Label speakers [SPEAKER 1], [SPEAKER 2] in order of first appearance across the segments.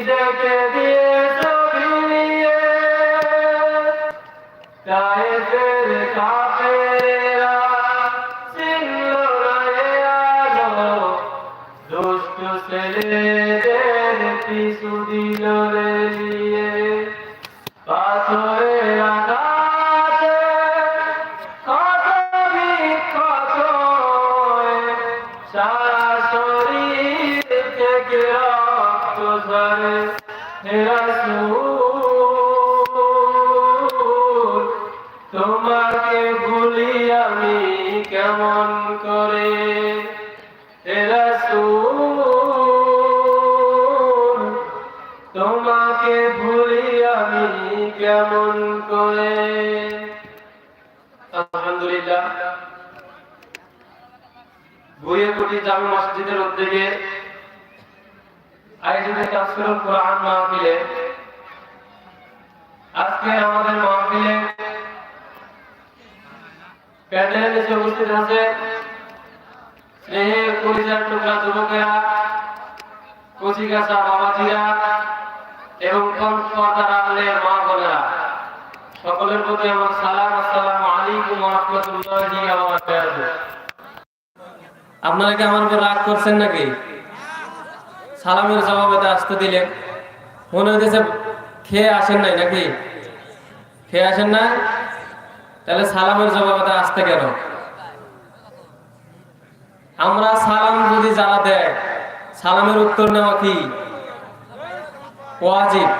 [SPEAKER 1] নিজেকে দিয়ে ছবি নিয়ে ফের কাফেরা তোমাকে ভুলি আমি কেমন করে? তোমাকে ভুলি আমি কেমন করে? আলহামদুলিল্লাহ। ভুয়েকুটি জামে মসজিদের উদ্যোগে আয়োজিত তাফসীরুল কোরআন মাহফিলে। আজকে আমাদের মাহফিলে প্যান্ডেলের নিচে উপস্থিত আছে স্নেহের পরিচয় টুকরা যুবকেরা, কচিকাচা বাবাজিরা এবং পর্দার আলের মা বোনেরা। সকলের প্রতি আমার সালাম, আসসালামু আলাইকুম রাহমাতুল্লাহি ওয়া আপনারা কি আমার উপর রাগ করছেন নাকি? সালামের জবাবে আসতে দিলেন। মনে হইতেছে খেয়ে আসেন নাই নাকি? খেয়ে আসেন না তাহলে সালামের জবাবে আসতে কেন? আমরা সালাম যদি যারা দেয়, সালামের উত্তর নেওয়া কি? ওয়াজিব।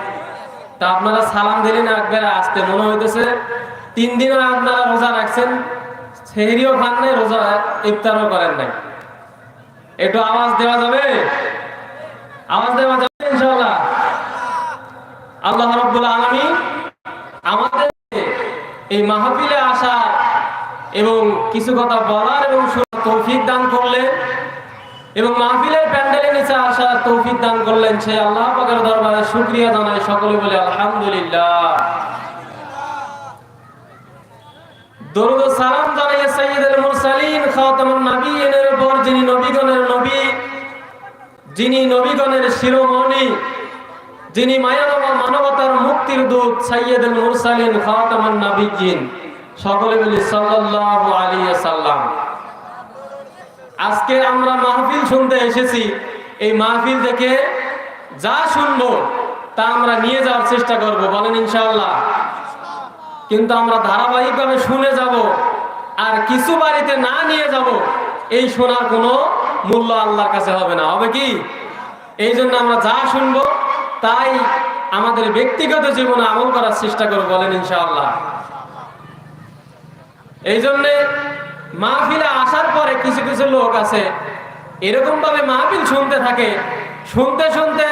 [SPEAKER 1] তা আপনারা সালাম দিলেন একবার আসতে মনে হইতেছে, তিন দিন আপনারা রোজা রাখছেন, সেহরিও খান নাই, রোজা ইফতারও করেন নাই। একটু আওয়াজ দেওয়া যাবে? আওয়াজ দেওয়া যাবে ইনশাআল্লাহ। আল্লাহ রাব্বুল আলামিন আমাদের এই মাহফিলে আসা এবং কিছু কথা বলার এবং তৌফিক দান করলেন। এবং মাহফিলের প্যান্ডেলের নিচে আসার তৌফিক দান করলেন সেই আল্লাহ পাকের দরবারে শুকরিয়া জানাই সকলে বলে আলহামদুলিল্লাহ। দরুদ সালাম জানাই সাইয়্যিদুল মুরসালিন, খাতামুন নবিয়্যিনের উপর যিনি নবীগণের নবী, যিনি নবীগণের শিরোমণি যিনি মায়ানব মানবতার মুক্তির দূত সাইয়্যিদুল মুরসালিন খাতামুন নবিয়্যিন। সকলে বলি সাল্লাল্লাহু আলাইহি সাল্লাম আজকে আমরা মাহফিল শুনতে এসেছি। এই মাহফিল থেকে যা শুনব তা আমরা নিয়ে যাওয়ার চেষ্টা করব, বলেন ইনশাআল্লাহ। কিন্তু আমরা ধারাবাহিকভাবে শুনে যাব আর কিছু বাড়িতে না নিয়ে যাব, এই শোনার কোনো মূল্য আল্লাহর কাছে হবে না। হবে কি? এই জন্য আমরা যা শুনব তাই আমাদের ব্যক্তিগত জীবনে আমল করার চেষ্টা করব বলেন ইনশাআল্লাহ। এই জন্যে মাহফিলে আসার পরে কিছু কিছু লোক আছে এরকম ভাবে মাহফিল শুনতে থাকে। শুনতে শুনতে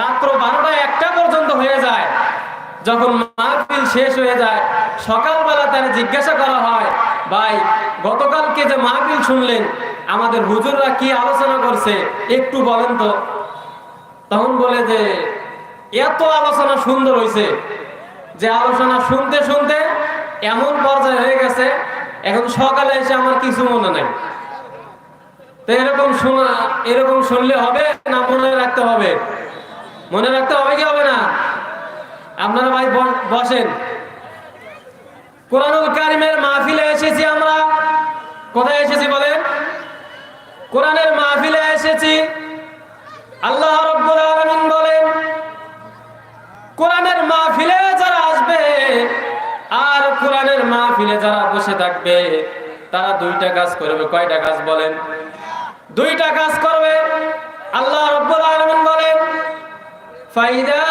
[SPEAKER 1] রাত্র বারোটা একটা পর্যন্ত হয়ে যায়। যখন মাহফিল শেষ হয়ে যায়, সকালবেলা তার জিজ্ঞাসা করা হয়, ভাই, গতকালকে যে মাহফিল শুনলেন, আমাদের হুজুররা কি আলোচনা করছে? একটু বলেন তো। তখন বলে যে, এত আলোচনা সুন্দর হয়েছে যে আলোচনা শুনতে শুনতে এমন পর্যায়ে হয়ে গেছে, এখন সকালে এসে আমার কিছু মনে নাই। তো এরকম শোনা, এরকম শুনলে হবে না মনে রাখতে হবে? মনে রাখতে হবে কি হবে না? আপনারা ভাই বসেন। কোরআনুল কারিমের মাহফিলে এসেছি আমরা। কোথায় এসেছি বলেন? কোরআনের মাহফিলে এসেছি। আল্লাহ রব্বুল কোরআনের মাহফিলে যারা আসবে, আর কোরআনের মাহফিলে যারা বসে থাকবে, তারা দুইটা কাজ করবে। কয়টা কাজ বলেন? দুইটা কাজ করবে। আল্লাহ রব্বুল আলামিন বলেন, ফাইদা,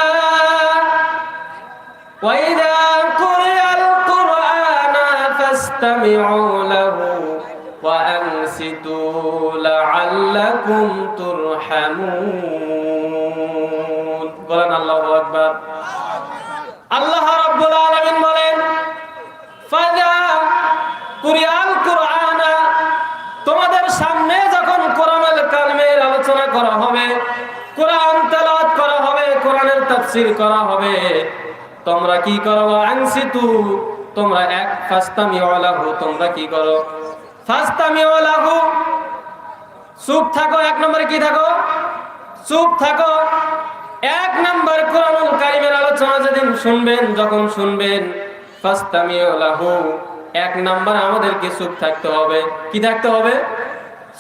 [SPEAKER 1] ওয়াইদা কুরিআল কুরআন ফাসতামিউ লাহু ওয়া আনসিতু লাআল্লাকুম তুরহামুন। তাফসীর করা হবে। তোমরা কি করো? আনসিতু, তোমরা এক ফাস্তামি ওয়ালাহু তোমরা কি করো? ফাস্তামি ওয়ালাহু চুপ থাকো, এক নম্বরে কি থাকো? চুপ থাকো। এক নাম্বার কোরআনুল কারিমের আলোচনা যেদিন শুনবেন, যখন শুনবেন, ফাস্তামিউ লাহু এক নাম্বার আমাদেরকে চুপ থাকতে হবে। কি থাকতে হবে?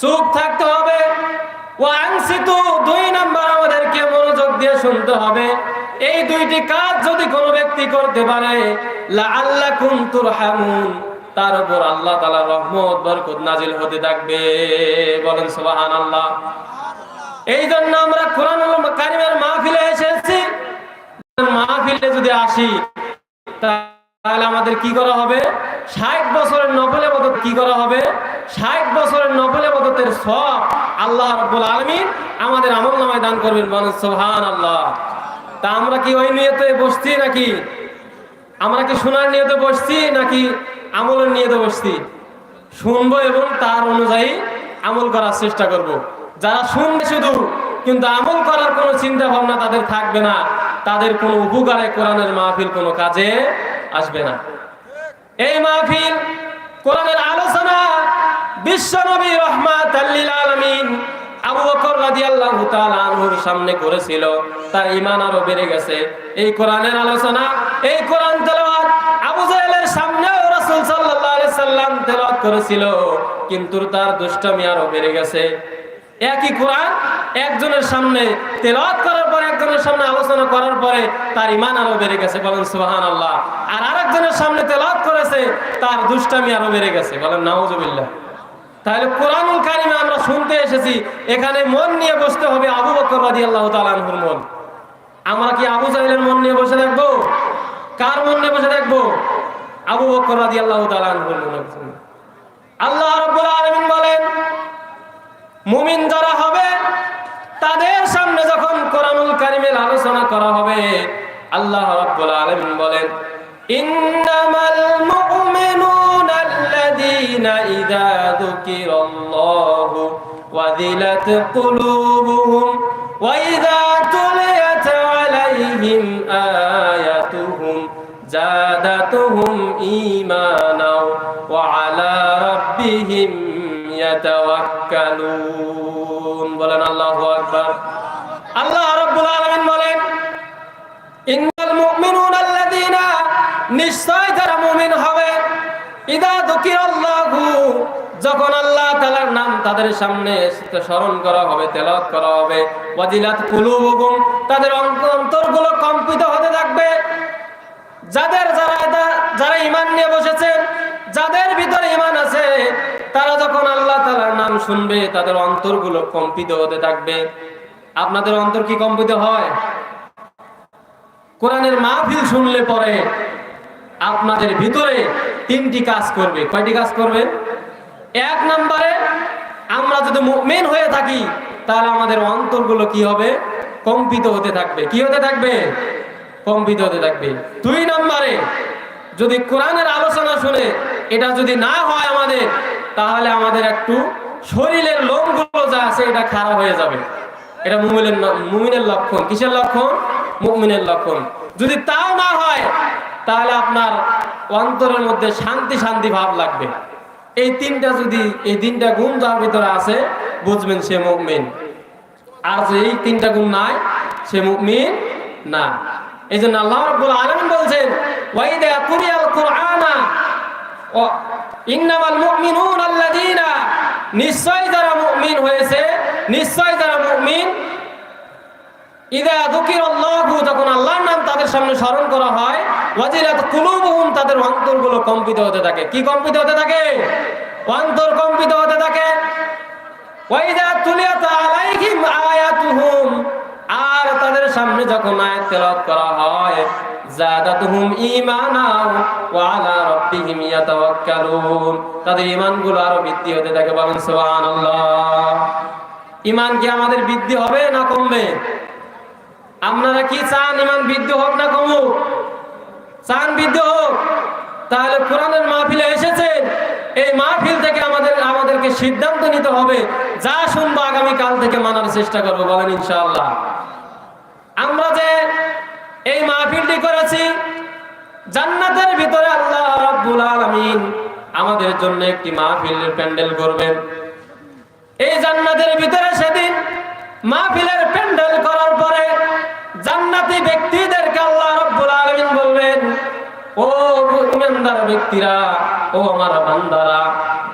[SPEAKER 1] চুপ থাকতে হবে। ওয়ানসিতু দুই নাম্বার আমাদেরকে মনোযোগ দিয়ে শুনতে হবে। এই দুইটি কাজ যদি কোনো ব্যক্তি করতে পারে, লাআল্লাকুম তুরহামুন, তার উপর আল্লাহ তাআলা রহমত হতে থাকবে। বলেন সুবহানাল্লাহ। এই জন্য আমরা কোরআন কারিমের মাহফিলে এসেছি। মাহফিলে যদি আসি তাহলে আমাদের কি করা হবে? ষাট বছরের নফলে মদত কি করা হবে? ষাট বছরের নফলে মদতের সব আল্লাহ রব্বুল আলমিন আমাদের আমল নামায় দান করবেন সোহান আল্লাহ তা আমরা কি ওই নিয়তে বসছি নাকি? আমরা কি শোনার নিয়তে বসছি নাকি আমলের নিয়তে বসছি? শুনব এবং তার অনুযায়ী আমল করার চেষ্টা করব। যারা শুনবে শুধু, কিন্তু আমল করার কোনো চিন্তা ভাবনা তাদের থাকবে না। তাদের কোনো উপকারে কোরআনের মাহফিল কোনো কাজে আসবে না। এই মাহফিল, কোরআনের আলোচনা বিশ্ব নবী রহমাত তার আরও বেড়ে গেছে। এই আলোচনা, এই সাল্লাম কিন্তু তার দুষ্টামি আরও বেড়ে গেছে। একই কোরআন, একজনের সামনে তেলাওয়াত করার পরে একজনের সামনে আলোচনা করার পরে তার ইমান আরও বেড়ে গেছে, বলেন সুবহানাল্লাহ। আর আরেকজনের সামনে তেলাওয়াত করেছে, তার দুষ্টামি আরও বেড়ে গেছে, বলেন নাউজুবিল্লাহ। তাহলে কোরআনুল কারিমে আমরা শুনতে এসেছি, এখানে মন নিয়ে বসতে হবে আবু বকর তাআলা আনহুর মন। আমরা কি আবু জাহেলের মন নিয়ে বসে থাকব? কার মন নিয়ে বসে থাকব? আবু বকর রাদিয়াল্লাহু তাআলা আনহুর মন আল্লাহ রাব্বুল আলামিন বলেন মুমিন যারা হবে, তাদের সামনে যখন কোরআনুল কারিমের আলোচনা করা হবে, আল্লাহ রাব্বুল আলামিন বলেন, ইন্নামাল মুমিনুনা আল্লাযীনা ইযা যুকিরাল্লাহু ওয়াজিলাত কুলুবুহুম ওয়া ইযা তুলিয়াত আলাইহিম আয়াতুহুম জাদাতুহুম ঈমানা ইয়াতাওয়াক্কালুন বলেন আল্লাহু আকবার। আল্লাহ রাব্বুল আলামিন বলেন, ইন্নাল মুমিনুনা আল্লাযিনা, নিশ্চয় তারা মুমিন হবে, ইদা যুকিরাল্লাহু, যখন আল্লাহ তাআলার নাম তাদের সামনে স্মরণ করা হবে, তেলাওয়াত করা হবে, ওয়াজিলাত কুলুবুকুম, তাদের অন্তরগুলো কম্পিত হতে থাকবে। যাদের যারা যারা ঈমান নিয়ে বসেছেন যাদের ভিতরে ইমান আছে, তারা যখন আল্লাহ তালার নাম শুনবে, তাদের অন্তরগুলো কম্পিত হতে থাকবে। আপনাদের অন্তর কি কম্পিত হয়? কোরআনের মাহফিল শুনলে পরে আপনাদের ভিতরে তিনটি কাজ করবে। কয়টি কাজ করবে? এক নম্বরে, আমরা যদি মেন হয়ে থাকি, তাহলে আমাদের অন্তরগুলো কি হবে? কম্পিত হতে থাকবে। কি হতে থাকবে? কম্পিত হতে থাকবে। দুই নম্বরে যদি কোরআনের আলোচনা শুনে এটা যদি না হয় আমাদের, তাহলে আমাদের একটু শরীরের লোমগুলো যা আছে এটা খারাপ হয়ে যাবে। এটা মুমিনের মুমিনের লক্ষণ। কিসের লক্ষণ? মুমিনের লক্ষণ। যদি তাও না হয়, তাহলে আপনার অন্তরের মধ্যে শান্তি শান্তি ভাব লাগবে। এই তিনটা যদি, এই তিনটা গুণ যার ভিতরে আছে, বুঝবেন সে মুমিন। আর যে এই তিনটা গুণ নাই, সে মুমিন না। এই জন্য আল্লাহ রাব্বুল আলামিন বলছেন ওয়াইদা কুরিয়াল কুরআনা ও ইন্নামাল মুমিনুন আল্লাযীনা নিশ্চয় যারা মুমিন হয়েছে নিশ্চয় যারা মুমিন ইদা যুকিরাল্লাহু যখন আল্লাহর নাম তাদের সামনে স্মরণ করা হয় ওয়াজিলাত কুলুবুহুম তাদের অন্তরগুলো কম্পিত হতে থাকে। কি কম্পিত হতে থাকে? অন্তর কম্পিত হতে থাকে। ওয়াইদা তুলিয়াত আলাইহিম আয়াতুহুম তাদের সামনে যখন আয়াত তেলাওয়াত করা হয়, জাদাতুহুম ঈমানা ওয়া আলা রাব্বিহিম ইয়াতাওয়াক্কালুন। তাদের ঈমানগুলো আরও বৃদ্ধি হতে থাকে, বলেন সুবহানাল্লাহ। ঈমান কি আমাদের বৃদ্ধি হবে না কমবে? আপনারা কি চান ঈমান বৃদ্ধি হোক না কমুক? চান বৃদ্ধি হোক? তাহলে কোরআনের মাহফিলে এসেছেন। এই মাহফিল থেকে আমাদের, আমাদেরকে সিদ্ধান্ত নিতে হবে। যা শুনব আগামী কাল থেকে মানার চেষ্টা করব, বলেন ইনশাআল্লাহ। আমরা যে এই মাহফিলটি করেছি, জান্নাতের ভিতরে আল্লাহ রাব্বুল আলামিন আমাদের জন্য একটি মাহফিলের প্যান্ডেল করবেন। এই জান্নাতের ভিতরে সেদিন মাহফিলের প্যান্ডেল করার পরে জান্নাতি ব্যক্তিদেরকে আল্লাহ রাব্বুল আলামিন বলবেন ও ইমানদার ব্যক্তিরা, ও আমার বান্দারা,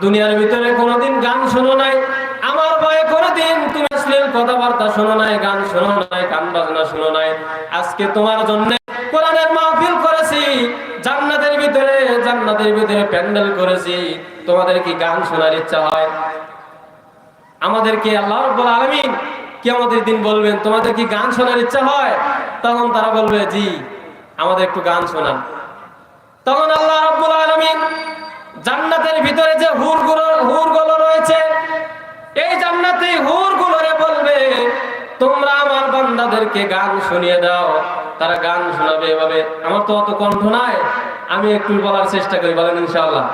[SPEAKER 1] দুনিয়ার ভিতরে কোনোদিন গান শোনো নাই কোনোদিন তুমি কথাবার্তা শোনো নাই, গান শোনো নাই, গান বাজনা শোনো নাই। আজকে তোমার জন্য কোরআনের মাহফিল করেছি, জান্নাতের ভিতরে জান্নাতের ভিতরে প্যান্ডেল করেছি। তোমাদের কি গান শোনার ইচ্ছা হয়? আমাদেরকে আল্লাহ আলামিন কি আমাদের দিন বলবেন, তোমাদের কি গান শোনার ইচ্ছা হয়? তখন তারা বলবে, জি, আমাদের একটু গান শোনান। তখন আল্লাহ রাব্বুল আলামিন জান্নাতের ভিতরে যে হুরগুলো হুরগুলো রয়েছে এই জান্নাতে হুরগুলোরে বলবে, তোমরা আমার বান্দাদেরকে গান শুনিয়ে দাও। তারা গান শোনাবে এভাবে। আমার তো অত কণ্ঠ নাই, আমি একটু বলার চেষ্টা করি, বলেন ইনশাআল্লাহ।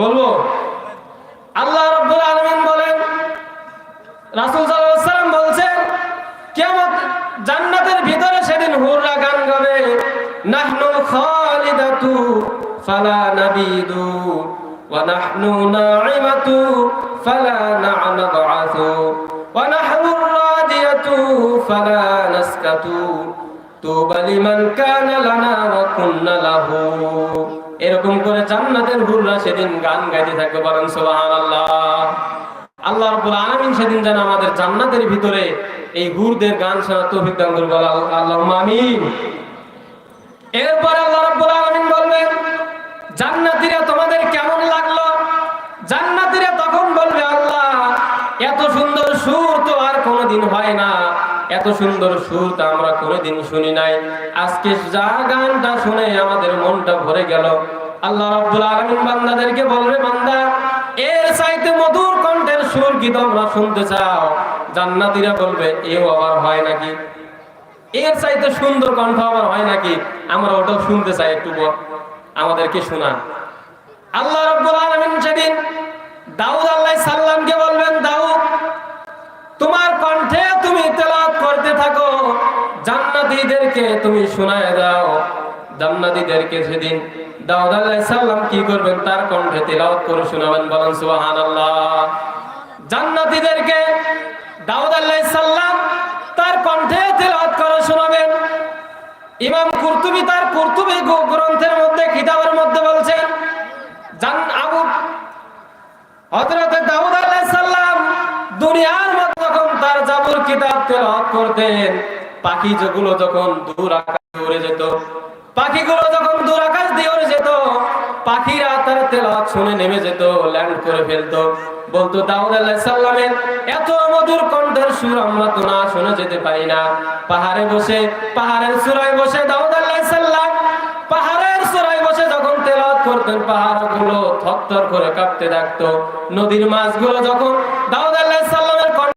[SPEAKER 1] বলব, আল্লাহ রাব্বুল আলামিন বলেন, রাসূল সাল্লাল্লাহু আলাইহি বলছেন, কিয়ামত জান্নাতের ভিতরে সেদিন হুররা গান গাবে। নাহনুল খালিদাতু ফালা নাবিদু। তুবা লিমান কানা লানা ওয়া কুন্না লাহু এরকম করে জান্নাতের হুররা সেদিন গান গাইতে থাকবে বলেন সুবহানাল্লাহ। আল্লাহ রাব্বুল আলামিন সেদিন যেন আমাদের জান্নাতের ভিতরে এই হুরদের গান শোনার তৌফিক দান করুন বলা আল্লাহুম্মা আমিন। এরপর আল্লাহ রাব্বুল আলামিন বলবেন, জান্নাতীরা তোমাদের কেমন লাগল জান্নাতীরা তখন বলবে আল্লাহ এত সুন্দর সুর তো আর কোনোদিন হয় না। এত সুন্দর সুর তো আমরা কোনোদিন শুনি নাই। আজকে যা গানটা শুনে আমাদের মনটা ভরে গেল। আল্লাহ রাব্বুল আলামিন বান্দাদেরকে বলবে, বান্দা, এর চাইতে মধুর কণ্ঠের সুর কি তোমরা শুনতে চাও? জান্নাতীরা বলবে, এও আবার হয় নাকি? এর চাইতে সুন্দর কণ্ঠ আবার হয় নাকি? আমরা ওটাও শুনতে চাই একটু বল। আমাদেরকে শোনান আল্লাহ রাব্বুল আলামিন সেদিন দাউদ আলাইহিস সালামকে বলবেন, দাউদ তোমার কণ্ঠে তুমি তেলাওয়াত করতে থাকো। জান্নাতীদেরকে তুমি শোনায় দাও। জান্নাতীদেরকে সেদিন দাউদ আলাইহিস সালাম কি করবেন? তার কণ্ঠে তেলাওয়াত করে শোনাবেন, বলেন সুবহানাল্লাহ। জান্নাতীদেরকে দাউদ আলাইহিস সালাম তার কণ্ঠে তেলাওয়াত করে শোনাবেন। ইমাম কুরতুবি তার কুরতুবি গ্রন্থের মধ্যে, কিতাবের মধ্যে বলছেন, জান আবু হযরত দাউদ আলাইহিস সালাম দুনিয়ার তার জাবুর কিতাব তেলাওয়াত করতেন। পাখি যেগুলো যখন দূর আকাশে উড়ে যেত, পাখিগুলো যখন দূর আকাশ দিয়ে উড়ে যেত, পাখিরা তার তেলাওয়াত শুনে নেমে যেত ল্যান্ড করে ফেলতো। বলতো, দাউদ আলাইহিস সালামের এত মধুর কণ্ঠের সুর আমরা তো না শুনে যেতে পারি না। পাহাড়ে বসে, পাহাড়ের চূড়ায় বসে দাউদ আলাইহিস সালাম, পাহাড়ের চূড়ায় বসে যখন তেলাওয়াত করতেন, পাহাড়গুলো থরথর করে কাঁপতে থাকতো। নদীর মাছগুলো যখন দাউদ আলাইহিস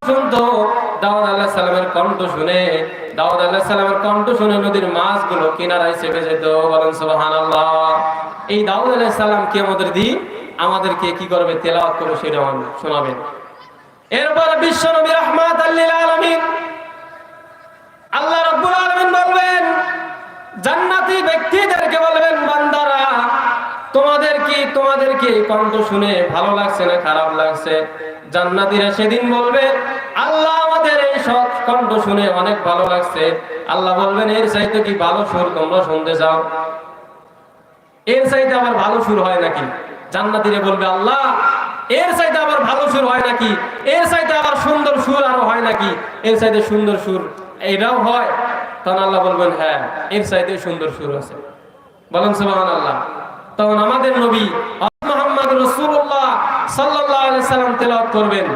[SPEAKER 1] শুনতো দাউদ আলাইহিস সালামের কণ্ঠ শুনে, দাউদ আলাইহিস সালামের কণ্ঠ শুনে নদীর মাছগুলো কিনারায় চেপে যেত, বলেন সুবহানাল্লাহ। এই দাউদ আলাইহিস সালাম কি আমাদের দিন আমাদেরকে কি করবে, তেলাওয়াত করে সেটা শোনাবেন এরপর বিশ্ব নবী রহমাত আল্লাহ রাব্বুল আলামিন বলবেন, জান্নাতি ব্যক্তিদেরকে বলবেন, বান্দারা তোমাদের কি তোমাদের কি? এই কণ্ঠ শুনে ভালো লাগছে না, খারাপ লাগছে? জান্নাতীরা সেদিন বলবে, আল্লাহ আমাদের এই সৎ কণ্ঠ শুনে অনেক ভালো লাগছে। আল্লাহ বলবেন, এর চাইতে কি ভালো সুর তোমরা শুনতে চাও? এর চাইতে আবার ভালো সুর হয় নাকি? জান্নাতীরা বলবে, আল্লাহ, এর চাইতে আবার ভালো সুর হয় নাকি? এর চাইতে আবার সুন্দর সুর আরও হয় নাকি? এর চাইতে সুন্দর সুর এটাও হয়। তখন আল্লাহ বলবেন হ্যাঁ এর চাইতে সুন্দর সুর আছে। বলেন সুবহান আল্লাহ তখন আমাদের নবী মোহাম্মদ রসুল্লাহ সাল্লাহ সাল্লাম তেলাওয়াত করবেন।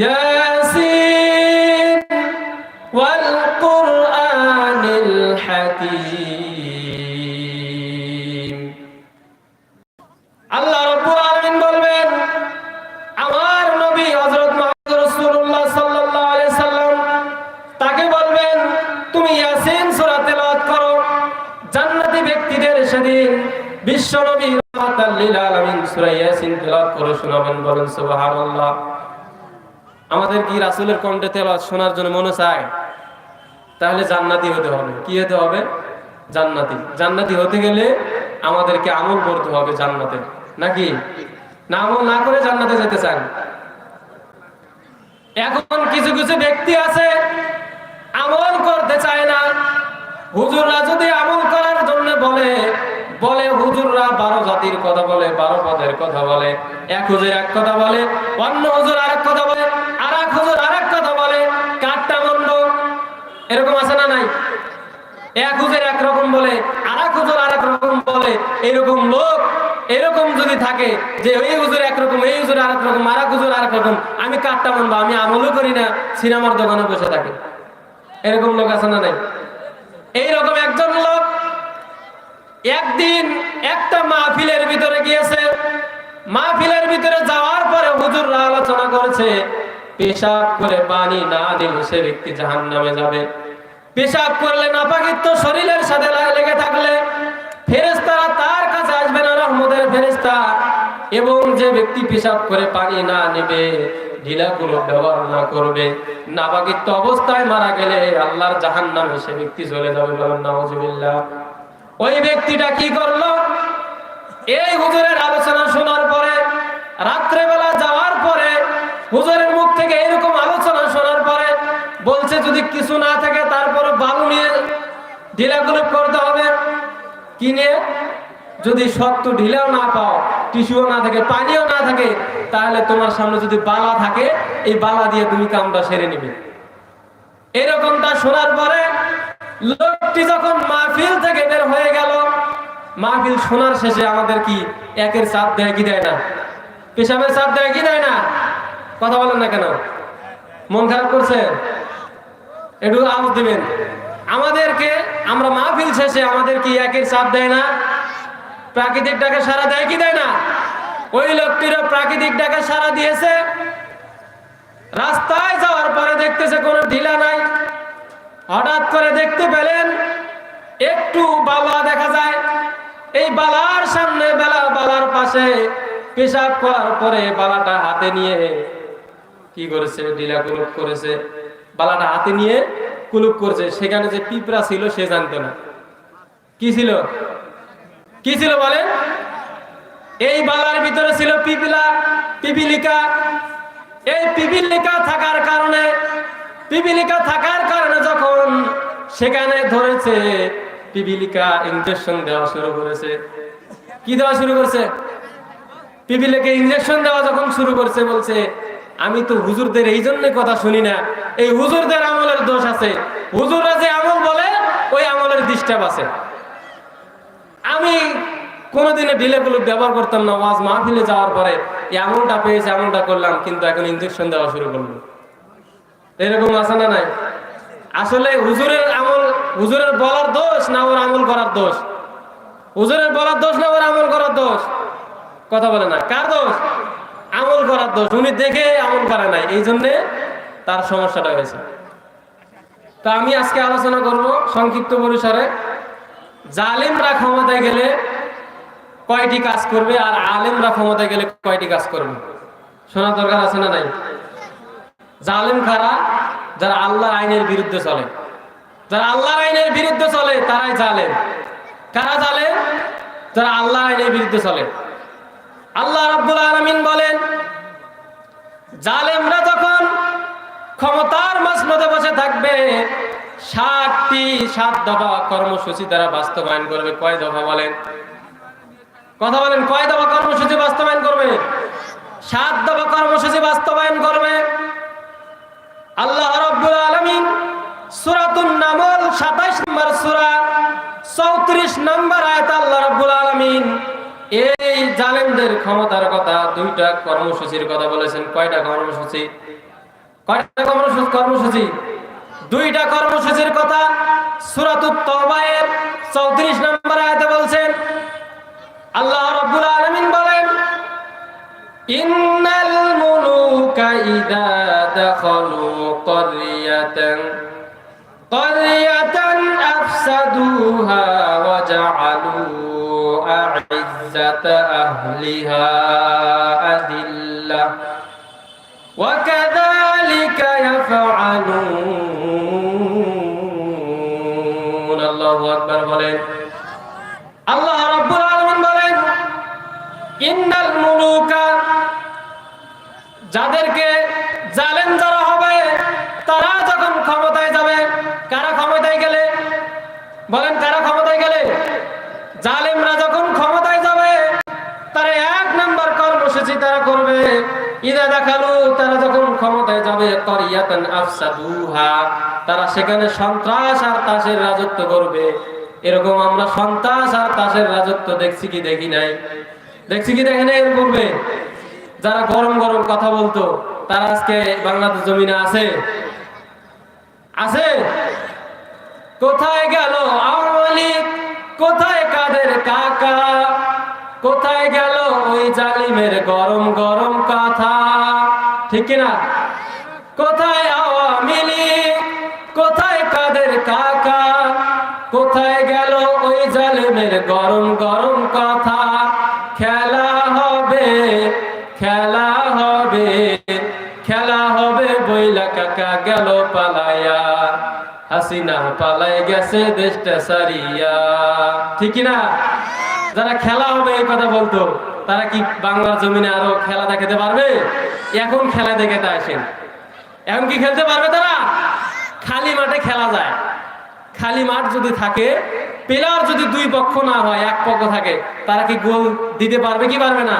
[SPEAKER 1] ইয়াসিন ওয়াল কুরআনিল হাকীম। বিশ্ব নবী লিল আলামিন সূরা ইয়াসিন তেলাওয়াত করে শোনাবেন, বলেন সুবহানাল্লাহ। আমাদের কি রাসূলের কণ্ঠে তেলাওয়াত শোনার জন্য মনে চায়? তাহলে জান্নাতি হতে হবে। কি হতে হবে? জান্নাতি। জান্নাতি হতে গেলে আমাদেরকে আমল করতে হবে জান্নাতে। নাকি? না আমল না করে জান্নাতে যেতে চান? এখন কিছু কিছু ব্যক্তি আছে, আমল করতে চায় না। হুজুররা যদি আমল করার জন্য বলে বলে হুজুররা বারো জাতির কথা বলে, বারো পদের কথা বলে, এক হুজুর এক কথা বলে, অন্য হুজুর আরেক কথা বলে আর এক হুজুর আরেক কথা বলে কাঠটা মন্দ এরকম আছে না নাই? এক হুজুর একরকম বলে আর এক হুজুর আরেক রকম বলে, এরকম লোক, এরকম যদি থাকে যে এই হুজুর একরকম এই হুজুর আরেক রকম আর এক হুজুর আরেক রকম, আমি কাঠটা মানবো আমি আমলও করি না, সিনেমার দোকানে বসে থাকি। এরকম লোক আছে না নাই? এইরকম একজন লোক একদিন একটা মাহফিলের ভিতরে গিয়েছে। মাহফিলের ভিতরে যাওয়ার পরে হুজুররা আলোচনা করেছে, পেশাব করে পানি না দিলে সে ব্যক্তি জাহান নামে যাবে। পেশাব করলে নাপাকিত্ব শরীরের সাথে লেগে থাকলে ফেরেস্তারা তার কাছে আসবে না, রহমতের ফেরেস্তা এবং যে ব্যক্তি পেশাব করে পানি না নেবে ঢিলাগুলো ব্যবহার না করবে। নাপাকিত্ব অবস্থায় মারা গেলে আল্লাহর জাহান নামে সে ব্যক্তি চলে যাবে বলেন ওই ব্যক্তিটা কি করল? এই হুজুরের আলোচনা শোনার পরে, রাত্রেবেলা যাওয়ার পরে, হুজুরের মুখ থেকে এরকম আলোচনা শোনার পরে বলছে, যদি কিছু না থাকে তারপরে বালু নিয়ে ঢিলাগুলো করতে হবে। কিনে যদি শক্ত ঢিলাও না পাও টিস্যুও না থাকে, পানিও না থাকে, তাহলে তোমার সামনে যদি বালা থাকে, এই বালা দিয়ে তুমি কামটা সেরে নিবে। এরকমটা শোনার পরে লোকটি যখন মাহফিল থেকে বের হয়ে গেল, মাহফিল শোনার শেষে আমাদের কি একের চাপ দেয় কি দেয় না? পেশাবের চাপ দেয় কি দেয় না? কথা বলেন না কেন? মন খারাপ করছে? একটু আওয়াজ দিবেন। আমাদেরকে, আমরা মাহফিল শেষে আমাদের কি একের চাপ দেয় না? প্রাকৃতিক ডাকে সারা দেয় কি দেয় না? ওই লোকটিরও প্রাকৃতিক ডাকে সারা দিয়েছে। রাস্তায় যাওয়ার পরে দেখতেছে কোনো ঢিলা নাই। হঠাৎ করে দেখতে পেলেন, একটু বালা দেখা যায়। এই বালার সামনে বেলা, বালার পাশে পেশাব করার পরে বালাটা হাতে নিয়ে কি করেছে? ঢিলা কুলুপ করেছে। বালাটা হাতে নিয়ে কুলুপ করছে। সেখানে যে পিঁপড়া ছিল, সে জানতো না। কি ছিল? কি ছিল বলেন এই বালার ভিতরে ছিল পিপিলা, পিপিলিকা। এই পিপিলিকা থাকার কারণে, পিপিলিকা থাকার কারণে যখন সেখানে ধরেছে, পিপিলিকা ইঞ্জেকশন দেওয়া শুরু করেছে। কি দেওয়া শুরু করছে? পিপিলিকে ইঞ্জেকশন দেওয়া যখন শুরু করছে, বলছে, আমি তো হুজুরদের এই জন্য কথা শুনি না। এই হুজুরদের আমলের দোষ আছে। হুজুররা যে আমল বলে, ওই আমলের ডিস্টার্ব আছে। আমি কোনোদিনে ঢিলেগুলো ব্যবহার করতাম না, ওয়াজ মাহফিলে যাওয়ার পরে এই আমলটা পেয়েছে আমলটা করলাম, কিন্তু এখন ইঞ্জেকশন দেওয়া শুরু করল। এরকম আছে না নাই? আসলে হুজুরের আমল, হুজুরের বলার দোষ না ওর আমল করার দোষ? হুজুরের বলার দোষ না ওর আমল করার দোষ? কথা বলে না। কার দোষ? আমল করার দোষ। উনি দেখে আমল করে নাই, এই জন্যে তার সমস্যাটা হয়েছে। তা আমি আজকে আলোচনা করব সংক্ষিপ্ত পরিসরে। জালিমরা ক্ষমতায় গেলে কয়টি কাজ করবে আর আলেমরা ক্ষমতায় গেলে কয়টি কাজ করবে? শোনা দরকার আছে না নাই? জালেম খারা যারা আল্লাহর আইনের বিরুদ্ধে চলে। যারা আল্লাহর আইনের বিরুদ্ধে চলে, তারাই জালেম। কারা জালেম? যারা আল্লাহ আইনের বিরুদ্ধে চলে। আল্লাহ রাব্বুল আলামিন বলেন, জালেমরা যখন ক্ষমতার মাঝমধ্যে বসে থাকবে ষাটটি সাত দফা কর্মসূচি তারা বাস্তবায়ন করবে। কয় দফা বলেন? কথা বলেন, কয় দফা কর্মসূচি বাস্তবায়ন করবে? সাত দফা কর্মসূচি বাস্তবায়ন করবে। আল্লাহ রাব্বুল আলামিন সূরাতুন নামল 27 নম্বর সূরা 34 নম্বর আয়াত আল্লাহ রাব্বুল আলামিন। এই জালেমদের ক্ষমতার কথা দুইটা কর্মসূচির কথা বলেছেন। কয়টা কর্মসূচি? কয়টা কর্মসূচি কর্মসূচি? দুইটা কর্মসূচির কথা সুরাতুত তওবায়ের 34 নম্বর আয়াতে বলছেন, আল্লাহ রাব্বুল আলামিন বলেন, ইন্নাল মুলুকা ইদা দাখালু ক্বরিয়াতান ক্বরিয়াতান আফসাদুহা ওয়া জাআলু আ'ইজ্জাতা আহলিহা আদিল্লা ওয়া আল্লাহু আকবার বলেন আল্লাহ রাব্বুল আলামিন বলেন ইন্নাল মুলুকা যাদেরকে জালেম যারা হবে, তারা যখন ক্ষমতায় যাবে, কারা ক্ষমতায় গেলে? বলেন, কারা ক্ষমতায় গেলে? জালেমরা যখন ক্ষমতায় যাবে, তারা এক নাম্বার কর্মসূচি তারা করবে। ইদা দেখাল, তারা যখন ক্ষমতায় যাবে আফসাদুহা, তারা সেখানে সন্ত্রাস আর তাসের রাজত্ব করবে। এরকম আমরা সন্ত্রাস আর তাসের রাজত্ব দেখছি কি, দেখি নাই? দেখছি কি নাই যারা গরম গরম কথা বলতো, তারা আজকে বাংলাদেশ জমিনে আছে। আছে? কোথায় গেল আওয়ামী লীগ? কোথায় কাদের কাকা? কোথায় গেল ওই জালিমের গরম গরম কথা? ঠিক না কোথায় আওয়ামী লীগ? কোথায় কাদের কাকা? কোথায় গেল ওই জালিমের গরম গরম কথা? খেলা হবে খেলা হবে খেলা হবে। বইলা কাকা গেল পালায়া হাসিনা পালাই গেছে দেশটা সারিয়া। ঠিক না যারা খেলা হবে এই কথা বলতো, তারা কি বাংলা জমিনে আরও খেলা দেখাতে পারবে? এখন খেলা দেখাতে আসেন। এখন কি খেলতে পারবে তারা? খালি মাঠে খেলা যায়। খালি মাঠ যদি থাকে প্লেয়ার যদি দুই পক্ষ না হয়, এক পক্ষ থাকে, তারা কি গোল দিতে পারবে কি পারবে না?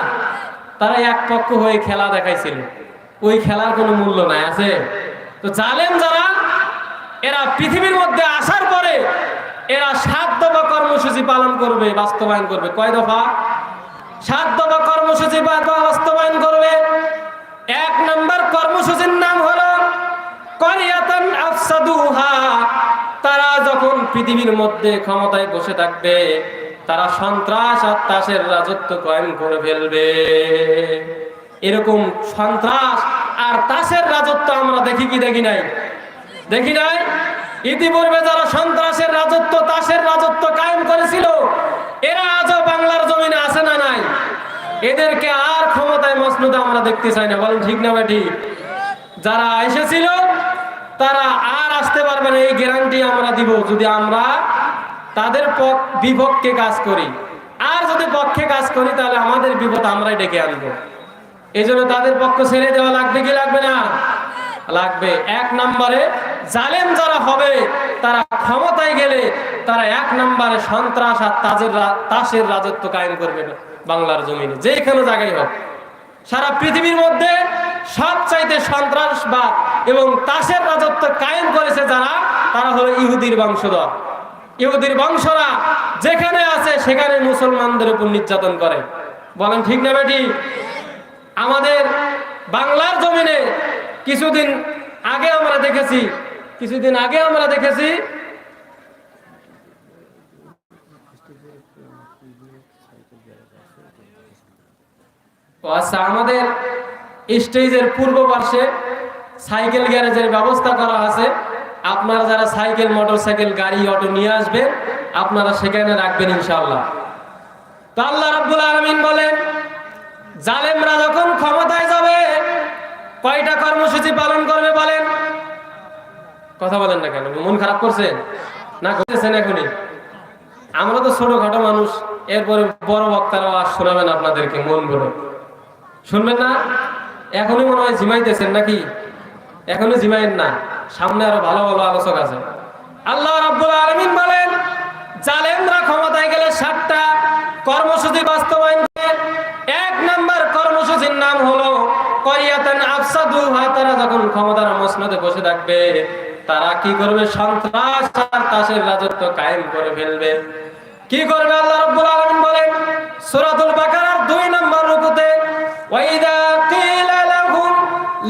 [SPEAKER 1] তারা এক পক্ষ হয়ে খেলা দেখাইছিল। ওই খেলার কোনো মূল্য নাই, আছে? তো জালেম যারা, এরা পৃথিবীর মধ্যে আসার পরে এরা সাত দফা কর্মসূচি পালন করবে, বাস্তবায়ন করবে। কয় দফা? সাত দফা কর্মসূচি বাস্তবায়ন করবে। এক নম্বর কর্মসূচির নাম হলো তারা যখন পৃথিবীর মধ্যে ক্ষমতায় বসে থাকবে, তারা সন্ত্রাস আর তাসের রাজত্ব কায়েম করে ফেলবে। এরকম সন্ত্রাস আর তাসের রাজত্ব আমরা দেখি কি, দেখি নাই? দেখি নাই? ইতিপূর্বে যারা সন্ত্রাসের রাজত্ব তাসের রাজত্ব কায়েম করেছিল, এরা আজও বাংলার জমিনে আছে না নাই? এদেরকে আর ক্ষমতায় মসনুদে আমরা দেখতে চাই না। বলেন ঠিক না ভাই যারা এসেছিল, তারা আর আসতে পারবে না। এই গ্যারান্টি আমরা দিব। যদি আমরা তাদের পক- বিপক্ষে কাজ করি, আর যদি পক্ষে কাজ করি, তাহলে আমাদের বিপদ আমরাই ডেকে আনব। এই তাদের পক্ষ ছেড়ে দেওয়া লাগবে কি লাগবে না? লাগবে। এক নম্বরে জালেম যারা হবে, তারা ক্ষমতায় গেলে তারা এক নম্বরে সন্ত্রাস আর তাজের তাসের রাজত্ব কায়েম করবে বাংলার জমিনে, যেখানে জায়গায় হোক। সারা পৃথিবীর মধ্যে সবচাইতে সন্ত্রাসবাদ এবং তাসের রাজত্ব কায়েম করেছে যারা, তারা হলো ইহুদির বংশধর। ইহুদির বংশরা যেখানে আছে, সেখানে মুসলমানদের উপর নির্যাতন করে। বলেন ঠিক না বেটি? আমাদের বাংলার জমিনে কিছুদিন আগে আমরা দেখেছি, কিছুদিন আগে আমরা দেখেছি। আচ্ছা আমাদের স্টেজের পূর্ব পার্শ্বে সাইকেল গ্যারেজের ব্যবস্থা করা আছে। আপনারা যারা সাইকেল, মোটরসাইকেল, গাড়ি, অটো নিয়ে আসবেন, আপনারা সেখানে রাখবেন ইনশাআল্লাহ। তো আল্লাহ রাব্বুল আলামিন বলেন, জালেমরা যখন ক্ষমতায় যাবে কয়টা কর্মসূচি পালন করবে বলেন? কথা বলেন না কেন? মন খারাপ করছেন? না করতেছেন এখনই? আমরা তো ছোটখাটো মানুষ, এরপরে বড় বক্তারাও আর শোনাবেন আপনাদেরকে মন ভরে শুনবেন না? এখনই মনে হয় জিমাইতেছেন নাকি? এখনও জিমাইন না। সামনে আরও ভালো ভালো আলোচক আছে। আল্লাহ রাব্বুল আলামিন বলেন, জালেমরা ক্ষমতায় গেলে সাতটা কর্মসূচি বাস্তবায়ন করে। এক নাম্বার কর্মসূচির নাম হলো তারা যখন ক্ষমতার মসনদে বসে থাকবে, তারা কি করবে? সন্ত্রাস আর তাসের রাজত্ব কায়েম করে ফেলবে। কি করবে আল্লাহ রাব্বুল আলামিন বলেন? সূরাতুল বাকারার 2 নম্বর রুকুতে, ওয়াইদা কিলা লাহুম,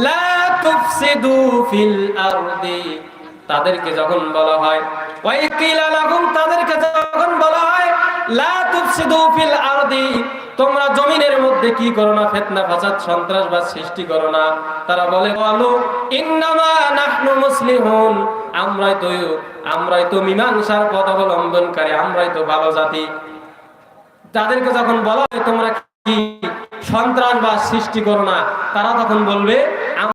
[SPEAKER 1] লা তুফসিদু ফিল আরদি। তাদেরকে যখন বলা হয়, ওয়াই কিলা লাহুম, তাদেরকে যখন বলা তোমরা জমিনের মধ্যে কি করো না? সন্ত্রাসবাদ সৃষ্টি করো না। তারা বলে বলো আমরাই তো আমরাই তো মীমাংসার পথ অবলম্বনকারী, আমরাই তো ভালো জাতি। তাদেরকে যখন বলা তোমরা কি সন্ত্রাসবাদ সৃষ্টি করো না? তারা তখন বলবে